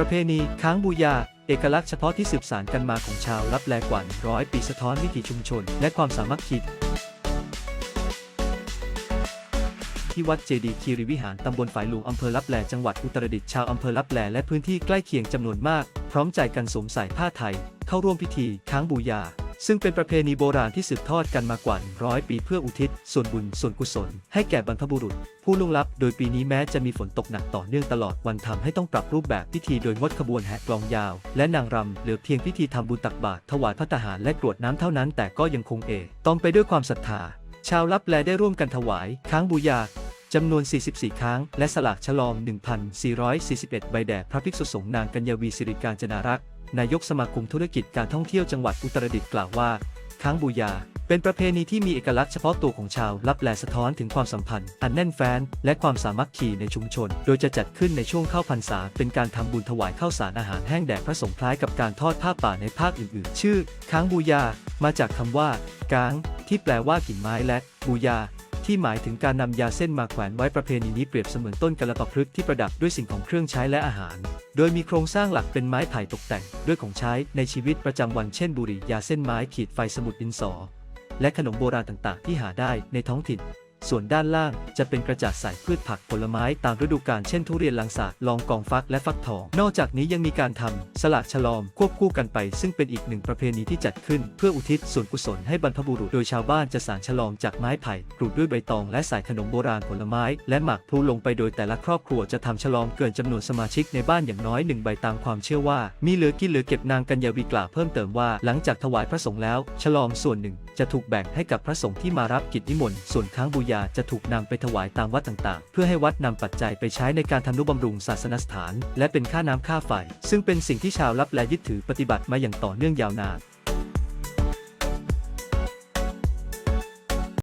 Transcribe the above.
ประเพณีค้างบูยา เอกลักษณ์เฉพาะที่สืบสานกันมาของชาวลับแลกว่าร้อยปีสะท้อนวิถีชุมชน และความสามารถคิด ที่วัดเจดีย์คีรีวิหารตำบลฝ่ายหลวงอำเภอลับแลจังหวัดอุตรดิตถ์ชาวอำเภอลับแลและพื้นที่ใกล้เคียงจำนวนมาก พร้อมใจกันสวมใส่ผ้าไทย เข้าร่วมพิธีค้างบูยา ซึ่งเป็นประเพณีโบราณที่สืบทอดกันมากว่าร้อยปีเพื่ออุทิศ ส่วนบุญส่วนกุศล ให้แก่บรรพบุรุษ ผู้ล่วงลับ โดยปีนี้แม้จะมีฝนตกหนักต่อเนื่องตลอดวันทำให้ต้องปรับรูปแบบพิธีโดยงดขบวนแห่กลองยาว และนางรำเหลือเพียงพิธีทำบุญตักบาตรถวายพระทหารและกรวดน้ำเท่านั้น แต่ก็ยังคงเอต้องไปด้วยความศรัทธา ชาวลับแลได้ร่วมกันถวายค้างบูยาจำนวน 44 ครั้ง และสลากฉลอง 1,441 ใบแด่พระภิกษุสงฆ์นางกัญญาวีสิริการจนารักษ์ นายกสมาคมธุรกิจการท่องเที่ยวจังหวัดอุตรดิตถ์กล่าวว่า ค้างบูยา เป็นประเพณีที่มีเอกลักษณ์เฉพาะตัวของชาวลับแลสะท้อนถึงความสัมพันธ์ อันแน่นแฟ้นและความสามัคคีในชุมชน โดยจะจัดขึ้นในช่วงเข้าพรรษา เป็นการทำบุญถวายข้าวสารอาหารแห้งแด่พระสงฆ์คล้ายกับการทอดผ้าป่าในภาคอื่นๆ ชื่อ ค้างบูยา มาจากคำว่า ก้าง ที่แปลว่ากิ่งไม้และ บูยา ที่หมายถึงการนำยาเส้นมาแขวนไว้ประเพณีนี้เปรียบเสมือนต้นกระปะพฤกษ์ที่ประดับด้วยสิ่งของเครื่องใช้และอาหาร โดยมีโครงสร้างหลักเป็นไม้ไผ่ตกแต่งด้วยของใช้ในชีวิตประจำวันเช่นบุหรี่ยาเส้นไม้ขีดไฟสมุดดินสอ และขนมโบราณต่างๆ ที่หาได้ในท้องถิ่น ส่วนด้านล่างจะเป็นกระจาดใส่พืชผักผลไม้ตามฤดูกาลเช่นทุเรียนลังสาลองกองฟักและฟักทอง นอกจากนี้ยังมีการทำสลากฉลอมควบคู่กันไป ซึ่งเป็นอีกหนึ่งประเพณีที่จัดขึ้น เพื่ออุทิศส่วนกุศลให้บรรพบุรุษโดยชาวบ้านจะสานฉลองจากไม้ไผ่กรูดด้วยใบตอง และใส่ขนมโบราณผลไม้ และหมากพลูลงไปโดยแต่ละครอบครัวจะทำฉลองเกินจำนวนสมาชิกในบ้านอย่างน้อยหนึ่งใบตามความเชื่อว่า มีเหลือกินเหลือเก็บนางกัญญาวีกล่าวเพิ่มเติมว่าหลังจากถวายพระสงฆ์แล้วฉลองส่วนหนึ่ง จะถูกแบ่งให้กับพระสงฆ์ที่มารับกิจนิมนต์ ส่วนค้างบูญาจะถูกนำไปถวายตามวัดต่างๆ เพื่อให้วัดนำปัจจัยไปใช้ในการทำนุบำรุงศาสนสถาน และเป็นค่าน้ำค่าไฟ ซึ่งเป็นสิ่งที่ชาวลับแลยึดถือปฏิบัติมาอย่างต่อเนื่องยาวนาน